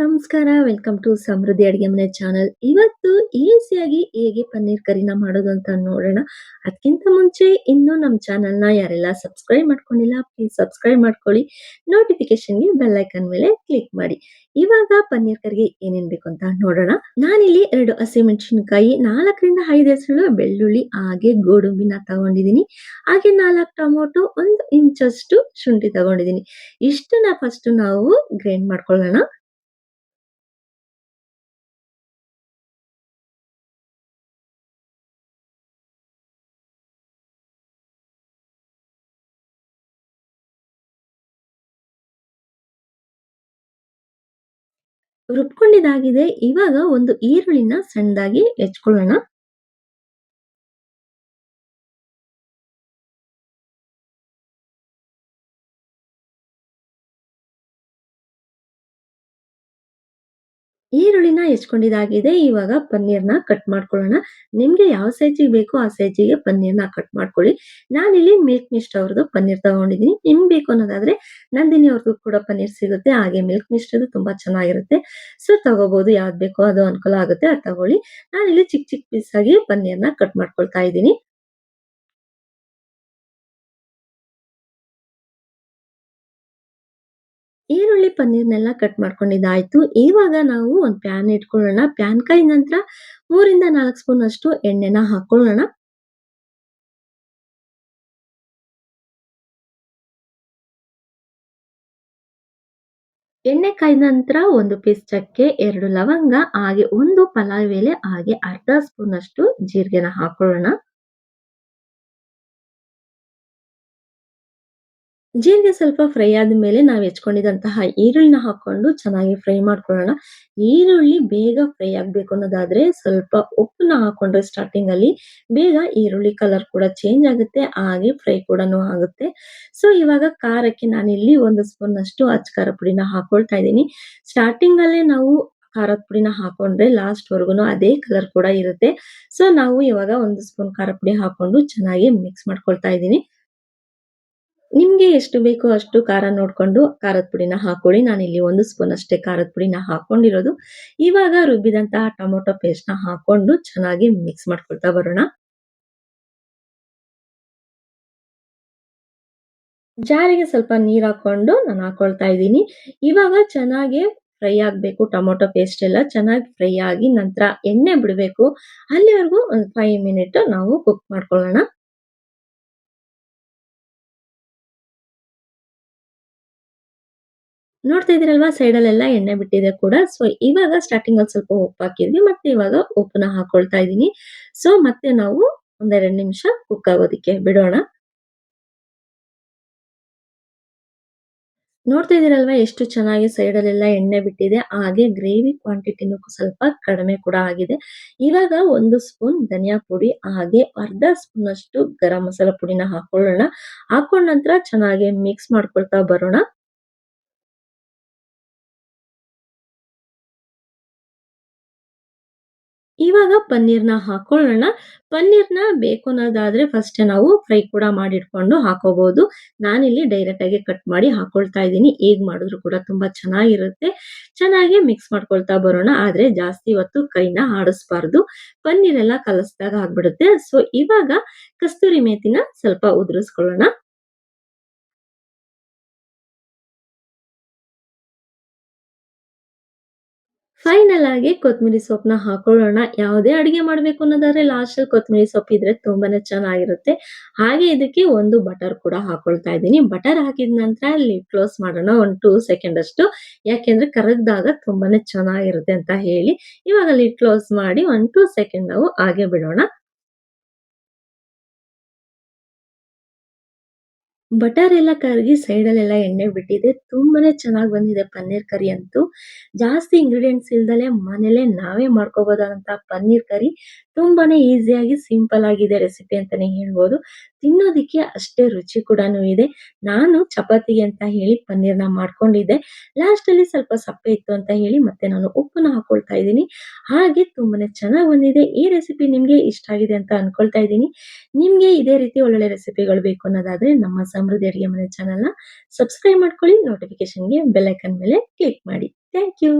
ನಮಸ್ಕಾರ welcome to ಸಮೃದ್ಧಿ ಅಡುಗೆ ಮನೆ ಚಾನಲ್ ಇವತ್ತು ಈಸಿಯಾಗಿ ಹೇಗೆ ಪನ್ನೀರ್ ಕರಿನ ಮಾಡೋದು ಅಂತ ನೋಡೋಣ. ಅದಕ್ಕಿಂತ ಮುಂಚೆ ಇನ್ನೂ ನಮ್ಮ ಚಾನಲ್ನ ಯಾರೆಲ್ಲ ಸಬ್ಸ್ಕ್ರೈಬ್ ಮಾಡ್ಕೊಂಡಿಲ್ಲ ಪ್ಲೀಸ್ ಸಬ್ಸ್ಕ್ರೈಬ್ ಮಾಡ್ಕೊಳ್ಳಿ. ನೋಟಿಫಿಕೇಶನ್ಗೆ ಬೆಲ್ ಐಕನ್ ಮೇಲೆ ಕ್ಲಿಕ್ ಮಾಡಿ. ಇವಾಗ ಪನ್ನೀರ್ ಕರಿಗೆ ಏನೇನ್ ಬೇಕು ಅಂತ ನೋಡೋಣ. ನಾನಿಲ್ಲಿ ಎರಡು ಹಸಿಮೆಣಸಿನಕಾಯಿ ನಾಲ್ಕರಿಂದ ಐದು ಹೆಸರು ಬೆಳ್ಳುಳ್ಳಿ, ಹಾಗೆ ಗೋಡಂಬಿನ ತಗೊಂಡಿದ್ದೀನಿ ಹಾಗೆ ನಾಲ್ಕು ಟೊಮೊಟೊ, ಒಂದು ಇಂಚಷ್ಟು ಶುಂಠಿ ತಗೊಂಡಿದ್ದೀನಿ ಇಷ್ಟನ್ನ ಫಸ್ಟ್ ನಾವು ಗ್ರೈಂಡ್ ಮಾಡ್ಕೊಳ್ಳೋಣ. ರುಬ್ಕೊಂಡಿದ್ದಾಗಿದೆ. ಇವಾಗ ಒಂದು ಈರುಳ್ಳಿನ ಸಣ್ಣದಾಗಿ ಹೆಚ್ಕೊಳ್ಳೋಣ. ಈರುಳ್ಳಿನ ಹೆಚ್ಕೊಂಡಿದ್ದಾಗಿದೆ. ಇವಾಗ ಪನ್ನೀರ್ನ ಕಟ್ ಮಾಡ್ಕೊಳ್ಳೋಣ. ನಿಮ್ಗೆ ಯಾವ ಸೈಜಿಗೆ ಬೇಕೋ ಆ ಸೈಜಿಗೆ ಪನ್ನೀರ್ನ ಕಟ್ ಮಾಡ್ಕೊಳ್ಳಿ. ನಾನಿಲ್ಲಿ ಮಿಲ್ಕ್ ಮಿಸ್ಟ್ ಅವ್ರದ್ದು ಪನ್ನೀರ್ ತಗೊಂಡಿದ್ದೀನಿ. ನಿಮ್ಗೆ ಬೇಕು ಅನ್ನೋದಾದ್ರೆ ನಂದಿನಿ ಅವ್ರದ್ದು ಕೂಡ ಪನ್ನೀರ್ ಸಿಗುತ್ತೆ. ಹಾಗೆ ಮಿಲ್ಕ್ ಮಿಸ್ಟ್ ಅದು ತುಂಬಾ ಚೆನ್ನಾಗಿರುತ್ತೆ. ಸೊ ತಗೋಬಹುದು ಯಾವ್ದು ಬೇಕೋ ಅದು ಅನುಕೂಲ ಆಗುತ್ತೆ. ಅದು ತಗೊಳ್ಳಿ. ನಾನಿಲ್ಲಿ ಚಿಕ್ಕ ಚಿಕ್ಕ ಪೀಸ್ ಆಗಿ ಪನ್ನೀರ್ನ ಕಟ್ ಮಾಡ್ಕೊಳ್ತಾ ಇದ್ದೀನಿ. ಈರುಳ್ಳಿ ಪನ್ನೀರ್ನೆಲ್ಲ ಕಟ್ ಮಾಡ್ಕೊಂಡಿದ್ದಾಯ್ತು. ಇವಾಗ ನಾವು ಒಂದು ಪ್ಯಾನ್ ಇಟ್ಕೊಳ್ಳೋಣ. ಪ್ಯಾನ್ ಕಾಯಿ ನಂತರ ಮೂರಿಂದ ನಾಲ್ಕು ಸ್ಪೂನ್ ಅಷ್ಟು ಎಣ್ಣೆನ ಹಾಕೊಳ್ಳೋಣ. ಎಣ್ಣೆ ಕಾಯ್ದ ನಂತರ ಒಂದು ಪೀಸ್ ಚಕ್ಕೆ, ಎರಡು ಲವಂಗ, ಹಾಗೆ ಒಂದು ಪಲಾವ್ ಎಲೆ, ಹಾಗೆ ಅರ್ಧ ಸ್ಪೂನ್ ಅಷ್ಟು ಜೀರಿಗೆನ ಹಾಕೊಳ್ಳೋಣ. ಜೀರಿಗೆ ಸ್ವಲ್ಪ ಫ್ರೈ ಆದ್ಮೇಲೆ ನಾವು ಹೆಚ್ಕೊಂಡಿದಂತಹ ಈರುಳ್ಳಿನ ಹಾಕೊಂಡು ಚೆನ್ನಾಗಿ ಫ್ರೈ ಮಾಡ್ಕೊಳ್ಳೋಣ. ಈರುಳ್ಳಿ ಬೇಗ ಫ್ರೈ ಆಗ್ಬೇಕು ಅನ್ನೋದಾದ್ರೆ ಸ್ವಲ್ಪ ಉಪ್ಪನ್ನ ಹಾಕೊಂಡ್ರೆ ಸ್ಟಾರ್ಟಿಂಗ್ ಅಲ್ಲಿ ಬೇಗ ಈರುಳ್ಳಿ ಕಲರ್ ಕೂಡ ಚೇಂಜ್ ಆಗುತ್ತೆ, ಹಾಗೆ ಫ್ರೈ ಕೂಡ ಆಗುತ್ತೆ. ಸೊ ಇವಾಗ ಖಾರಕ್ಕೆ ಇಲ್ಲಿ ಒಂದು ಸ್ಪೂನ್ ಅಷ್ಟು ಅಚ್ಚಕಾರ ಪುಡಿನ ಹಾಕೊಳ್ತಾ ಇದ್ದೀನಿ. ಸ್ಟಾರ್ಟಿಂಗ್ ಅಲ್ಲೇ ನಾವು ಖಾರದ ಪುಡಿನ ಹಾಕೊಂಡ್ರೆ ಲಾಸ್ಟ್ ವರ್ಗುನು ಅದೇ ಕಲರ್ ಕೂಡ ಇರುತ್ತೆ. ಸೊ ನಾವು ಇವಾಗ ಒಂದು ಸ್ಪೂನ್ ಖಾರ ಪುಡಿ ಹಾಕೊಂಡು ಚೆನ್ನಾಗಿ ಮಿಕ್ಸ್ ಮಾಡ್ಕೊಳ್ತಾ ಇದ್ದೀನಿ. ನಿಮ್ಗೆ ಎಷ್ಟು ಬೇಕೋ ಅಷ್ಟು ಖಾರ ನೋಡ್ಕೊಂಡು ಖಾರದ ಪುಡಿನ ಹಾಕೊಳ್ಳಿ. ನಾನಿಲ್ಲಿ ಒಂದು ಸ್ಪೂನ್ ಅಷ್ಟೇ ಖಾರದ ಪುಡಿನ ಹಾಕೊಂಡಿರೋದು. ಇವಾಗ ರುಬ್ಬಿದಂತಹ ಟೊಮೊಟೊ ಪೇಸ್ಟ್ನ ಹಾಕೊಂಡು ಚೆನ್ನಾಗಿ ಮಿಕ್ಸ್ ಮಾಡ್ಕೊಳ್ತಾ ಬರೋಣ. ಜಾರಿಗೆ ಸ್ವಲ್ಪ ನೀರ್ ಹಾಕೊಂಡು ನಾನು ಹಾಕೊಳ್ತಾ ಇದ್ದೀನಿ. ಇವಾಗ ಚೆನ್ನಾಗಿ ಫ್ರೈ ಆಗಬೇಕು ಟೊಮೊಟೊ ಪೇಸ್ಟ್ ಎಲ್ಲ. ಚೆನ್ನಾಗಿ ಫ್ರೈ ಆಗಿ ನಂತರ ಎಣ್ಣೆ ಬಿಡಬೇಕು. ಅಲ್ಲಿವರೆಗೂ ಒಂದು ಫೈವ್ ಮಿನಿಟ್ ನಾವು ಕುಕ್ ಮಾಡ್ಕೊಳ್ಳೋಣ. ನೋಡ್ತಾ ಇದ್ದೀರಲ್ವಾ? ಸೈಡಲ್ಲೆಲ್ಲ ಎಣ್ಣೆ ಬಿಟ್ಟಿದೆ ಕೂಡ. ಸೊ ಇವಾಗ ಸ್ಟಾರ್ಟಿಂಗ್ ಅಲ್ಲಿ ಸ್ವಲ್ಪ ಉಪ್ಪು ಹಾಕಿದ್ವಿ, ಮತ್ತೆ ಇವಾಗ ಉಪ್ಪನ್ನ ಹಾಕೊಳ್ತಾ ಇದ್ದೀನಿ. ಸೊ ಮತ್ತೆ ನಾವು ಒಂದೆರಡು ನಿಮಿಷ ಕುಕ್ ಆಗೋದಿಕ್ಕೆ ಬಿಡೋಣ. ನೋಡ್ತಾ ಇದೀರಲ್ವಾ ಎಷ್ಟು ಚೆನ್ನಾಗಿ ಸೈಡಲ್ಲೆಲ್ಲ ಎಣ್ಣೆ ಬಿಟ್ಟಿದೆ. ಹಾಗೆ ಗ್ರೇವಿ ಕ್ವಾಂಟಿಟಿನೂ ಸ್ವಲ್ಪ ಕಡಿಮೆ ಕೂಡ ಆಗಿದೆ. ಇವಾಗ ಒಂದು ಸ್ಪೂನ್ ಧನಿಯಾ ಪುಡಿ, ಹಾಗೆ ಅರ್ಧ ಸ್ಪೂನ್ ಅಷ್ಟು ಗರಂ ಮಸಾಲ ಪುಡಿನ ಹಾಕೊಳ್ಳೋಣ. ಹಾಕೊಂಡ ನಂತರ ಚೆನ್ನಾಗಿ ಮಿಕ್ಸ್ ಮಾಡ್ಕೊಳ್ತಾ ಬರೋಣ. ಇವಾಗ ಪನ್ನೀರ್ನ ಹಾಕೊಳ್ಳೋಣ. ಪನ್ನೀರ್ನ ಬೇಕು ಅನ್ನೋದಾದ್ರೆ ಫಸ್ಟ್ ನಾವು ಫ್ರೈ ಕೂಡ ಮಾಡಿಟ್ಕೊಂಡು ಹಾಕೋಬಹುದು ನಾನಿಲ್ಲಿ ಡೈರೆಕ್ಟ್ ಆಗಿ ಕಟ್ ಮಾಡಿ ಹಾಕೊಳ್ತಾ ಇದ್ದೀನಿ. ಹೇಗ್ ಮಾಡಿದ್ರು ಕೂಡ ತುಂಬಾ ಚೆನ್ನಾಗಿರುತ್ತೆ. ಚೆನ್ನಾಗಿ ಮಿಕ್ಸ್ ಮಾಡ್ಕೊಳ್ತಾ ಬರೋಣ. ಆದ್ರೆ ಜಾಸ್ತಿ ಹೊತ್ತು ಕೈನ ಆಡಿಸ್ಬಾರ್ದು. ಪನ್ನೀರ್ ಎಲ್ಲ ಕಲಸ್ದಾಗ ಆಗ್ಬಿಡುತ್ತೆ. ಸೊ ಇವಾಗ ಕಸ್ತೂರಿ ಮೇತಿನ ಸ್ವಲ್ಪ ಉದುರಿಸ್ಕೊಳ್ಳೋಣ. ಫೈನಲ್ ಆಗಿ ಕೊತ್ತಂಬರಿ ಸೊಪ್ಪನ್ನ ಹಾಕೊಳ್ಳೋಣ. ಯಾವುದೇ ಅಡುಗೆ ಮಾಡಬೇಕು ಅನ್ನೋದಾದ್ರೆ ಲಾಸ್ಟ್ ಅಲ್ಲಿ ಕೊತ್ತಂಬರಿ ಸೊಪ್ಪು ಇದ್ರೆ ತುಂಬಾನೇ ಚೆನ್ನಾಗಿರುತ್ತೆ. ಹಾಗೆ ಇದಕ್ಕೆ ಒಂದು ಬಟರ್ ಕೂಡ ಹಾಕೊಳ್ತಾ ಇದ್ದೀನಿ. ಬಟರ್ ಹಾಕಿದ ನಂತರ ಲಿಡ್ ಕ್ಲೋಸ್ ಮಾಡೋಣ. ಒಂದು ಟೂ ಸೆಕೆಂಡ್ ಅಷ್ಟು. ಯಾಕೆಂದ್ರೆ ಕರಗ್ದಾಗ ತುಂಬಾನೇ ಚೆನ್ನಾಗಿರುತ್ತೆ ಅಂತ ಹೇಳಿ. ಇವಾಗ ಲಿಡ್ ಕ್ಲೋಸ್ ಮಾಡಿ ಒನ್ ಟೂ ಸೆಕೆಂಡ್ ನಾವು ಹಾಗೆ ಬಿಡೋಣ. ಬಟರ್ ಎಲ್ಲ ಕರಗಿ ಸೈಡಲ್ಲೆಲ್ಲ ಎಣ್ಣೆ ಬಿಟ್ಟಿದೆ. ತುಂಬಾನೇ ಚೆನ್ನಾಗಿ ಬಂದಿದೆ ಪನ್ನೀರ್ ಕರಿ ಅಂತೂ. ಜಾಸ್ತಿ ಇಂಗ್ರೀಡಿಯೆಂಟ್ಸ್ ಇಲ್ದಲೆ ಮನೇಲೆ ನಾವೇ ಮಾಡ್ಕೋಬಹುದಾದಂತಹ ಪನ್ನೀರ್ ಕರಿ ತುಂಬಾನೇ ಈಸಿಯಾಗಿ ಸಿಂಪಲ್ ಆಗಿದೆ ರೆಸಿಪಿ ಅಂತಾನೆ ಹೇಳ್ಬೋದು. ತಿನ್ನೋದಿಕ್ಕೆ ಅಷ್ಟೇ ರುಚಿ ಕೂಡ ಇದೆ. ನಾನು ಚಪಾತಿಗೆ ಅಂತ ಹೇಳಿ ಪನ್ನೀರ್ನ ಮಾಡ್ಕೊಂಡಿದ್ದೆ. ಲಾಸ್ಟ್ ಅಲ್ಲಿ ಸ್ವಲ್ಪ ಸಪ್ಪೆ ಇತ್ತು ಅಂತ ಹೇಳಿ ಮತ್ತೆ ನಾನು ಉಪ್ಪನ್ನ ಹಾಕೊಳ್ತಾ ಇದ್ದೀನಿ. ಹಾಗೆ ತುಂಬಾನೇ ಚೆನ್ನಾಗಿ ಬಂದಿದೆ. ಈ ರೆಸಿಪಿ ನಿಮ್ಗೆ ಇಷ್ಟ ಆಗಿದೆ ಅಂತ ಅನ್ಕೊಳ್ತಾ ಇದ್ದೀನಿ. ನಿಮ್ಗೆ ಇದೇ ರೀತಿ ಒಳ್ಳೊಳ್ಳೆ ರೆಸಿಪಿಗಳು ಬೇಕು ಅನ್ನೋದಾದ್ರೆ ನಮ್ಮ ಸಮೃದ್ಧಿ ಅಡಿಗೆ ಮನೆ ಚಾನಲ್ನ ಸಬ್ಸ್ಕ್ರೈಬ್ ಮಾಡ್ಕೊಳ್ಳಿ ನೋಟಿಫಿಕೇಶನ್ಗೆ ಬೆಲ್ ಐಕನ್ ಮೇಲೆ ಕ್ಲಿಕ್ ಮಾಡಿ. Thank you